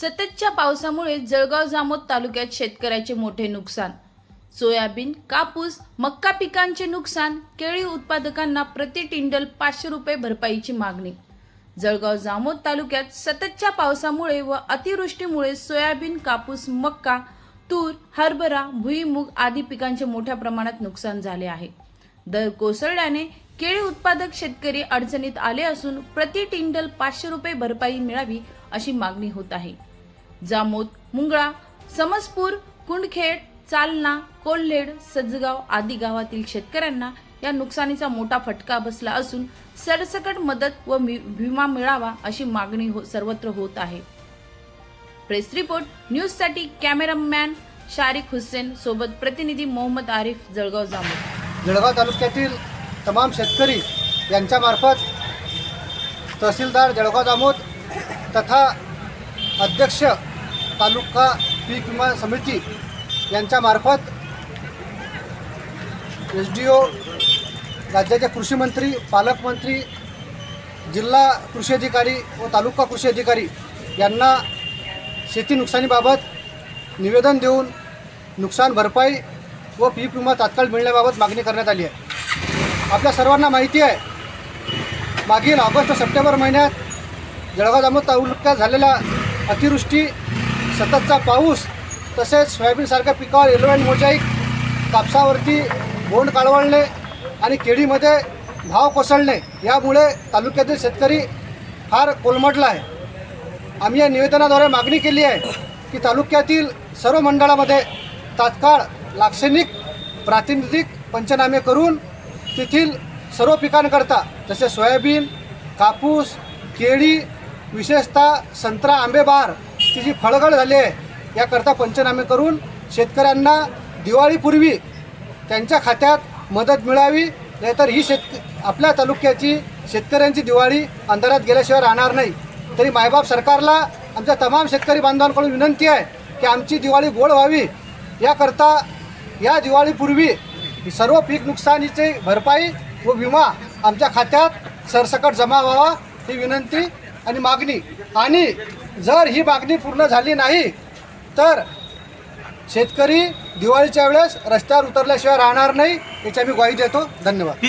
सततच्या पावसामुळे जळगाव जामोद तालुक्यात शेतकऱ्याचे मोठे नुकसान. सोयाबीन कापूस मक्का पिकांचे नुकसान केळी उत्पादकांना प्रति टिंडल पाचशे रुपये भरपाईची मागणी. जळगाव जामोद तालुक्यात सततच्या पावसामुळे व अतिवृष्टीमुळे सोयाबीन कापूस मक्का तूर हरभरा भुईमूग आदी पिकांचे मोठ्या प्रमाणात नुकसान झाले आहे. दर कोसळल्याने केळी उत्पादक शेतकरी अडचणीत आले असून प्रति टिंडल पाचशे रुपये भरपाई मिळावी अशी मागणी होत आहे. जामोद मुंगळा समसपूर कुंडखेड चालना कोल्हेड सजगाव आदी गावातील शेतकऱ्यांना या नुकसानीचा मोठा फटका बसला असून सरसकट मदत व विमा मिळावा अशी मागणी हो, सर्वत्र होत आहे. प्रेस रिपोर्ट न्यूजसाठी कॅमेरामॅन शारिक हुसेन सोबत प्रतिनिधी मोहम्मद आरिफ जळगाव जामोद. जळगाव तालुक्यातील तमाम शेतकरी यांच्यामार्फत तहसीलदार जळगाव जामोद तथा अध्यक्ष तालुका पीक विमा समिती यांच्यामार्फत एस डी ओ राज्याचे कृषीमंत्री पालकमंत्री जिल्हा कृषी अधिकारी व तालुका कृषी अधिकारी यांना शेती नुकसानीबाबत निवेदन देऊन नुकसान भरपाई व पीक विमा तात्काळ मिळण्याबाबत मागणी करण्यात आली आहे. आपल्या सर्वांना माहिती आहे. मागील ऑगस्ट सप्टेंबर महिन्यात जळगाव जामोद तालुक्यात झालेल्या अतिवृष्टी सततचा पाऊस तसेच सोयाबीनसारख्या पिकावर येलो अँड मोजाईक कापसावरती बोंड काळवळणे आणि केळीमध्ये भाव कोसळणे यामुळे तालुक्यातील शेतकरी फार कोलमडला आहे. आम्ही या निवेदनाद्वारे मागणी केली आहे की तालुक्यातील सर्व मंडळामध्ये तात्काळ लाक्षणिक प्रातिनिधिक पंचनामे करून तेथील सर्व पिकांकरता जसे सोयाबीन कापूस केळी विशेषतः संत्रा आंबेबार ती जी फळगळ झाली आहे याकरता पंचनामे करून शेतकऱ्यांना दिवाळीपूर्वी त्यांच्या खात्यात मदत मिळावी नाहीतर ही शेत आपल्या तालुक्याची शेतकऱ्यांची दिवाळी अंधारात गेल्याशिवाय राहणार नाही. तरी मायबाप सरकारला आमच्या तमाम शेतकरी बांधवांकडून विनंती आहे की आमची दिवाळी गोड व्हावी. याकरता या दिवाळीपूर्वी सर्व पीक नुकसानीची भरपाई व विमा आमच्या खात्यात सरसकट जमा व्हावा ही विनंती आणि मागणी. आणि जर ही मागणी पूर्ण झाली नाही तर शेतकरी दिवाळीच्या वेळेस रस्त्यावर उतरल्याशिवाय राहणार नाही याची आम्ही ग्वाही देतो. धन्यवाद.